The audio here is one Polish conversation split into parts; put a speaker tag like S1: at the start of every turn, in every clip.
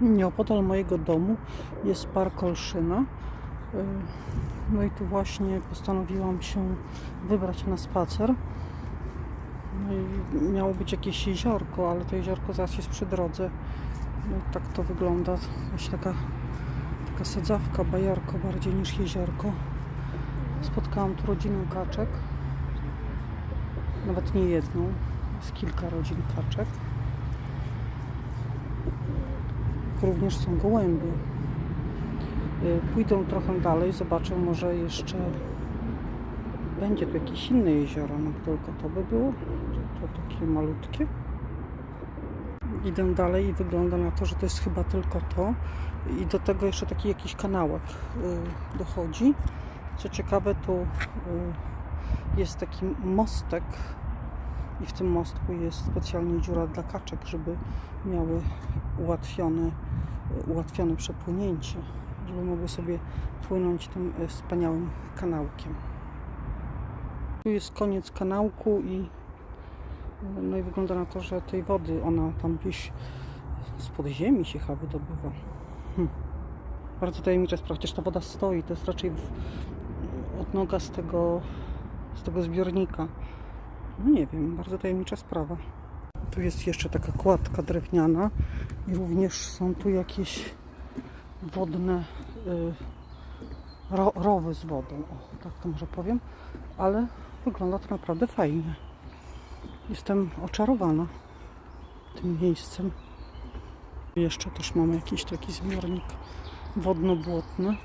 S1: Nieopodal mojego domu jest park Olszyna. Y, No i tu właśnie postanowiłam się wybrać na spacer. No i miało być jakieś jeziorko, ale to jeziorko zaraz jest przy drodze. No i tak to wygląda. Właśnie taka, taka sadzawka, bajarko bardziej niż jeziorko. Spotkałam tu rodzinę kaczek. Nawet nie jedną. Jest kilka rodzin kaczek. Również są gołębie. Y, Pójdę trochę dalej, zobaczę może jeszcze będzie tu jakieś inne jezioro, no tylko to by było. To, to takie malutkie. Idę dalej i wygląda na to, że to jest chyba tylko to. I do tego jeszcze taki jakiś kanałek y, dochodzi. Co ciekawe, tu y, jest taki mostek i w tym mostku jest specjalnie dziura dla kaczek, żeby miały ułatwione, ułatwione przepłynięcie, żeby mogły sobie płynąć tym e, wspaniałym kanałkiem. Tu jest koniec kanałku i e, no i wygląda na to, że tej wody ona tam gdzieś spod ziemi się chyba wydobywa. Hm. Bardzo tajemnicza sprawa, chociaż ta woda stoi, to jest raczej odnoga z tego, z tego zbiornika. No nie wiem, bardzo tajemnicza sprawa. Tu jest jeszcze taka kładka drewniana i również są tu jakieś wodne y, ro, rowy z wodą, o, tak to może powiem, ale wygląda to naprawdę fajnie. Jestem oczarowana tym miejscem. Jeszcze też mamy jakiś taki zbiornik wodno-błotny.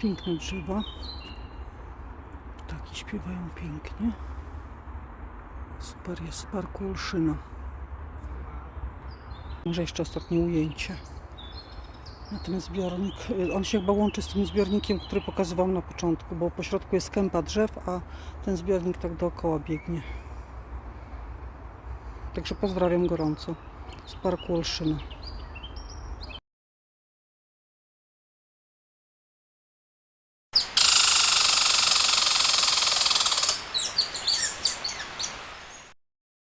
S1: Piękne drzewa. Ptaki śpiewają pięknie. Super jest parku Olszyna. Może jeszcze ostatnie ujęcie na ten zbiornik. Y, On się chyba łączy z tym zbiornikiem, który pokazywałam na początku, bo po środku jest kępa drzew, a ten zbiornik tak dookoła biegnie. Także pozdrawiam gorąco z parku Olszyna.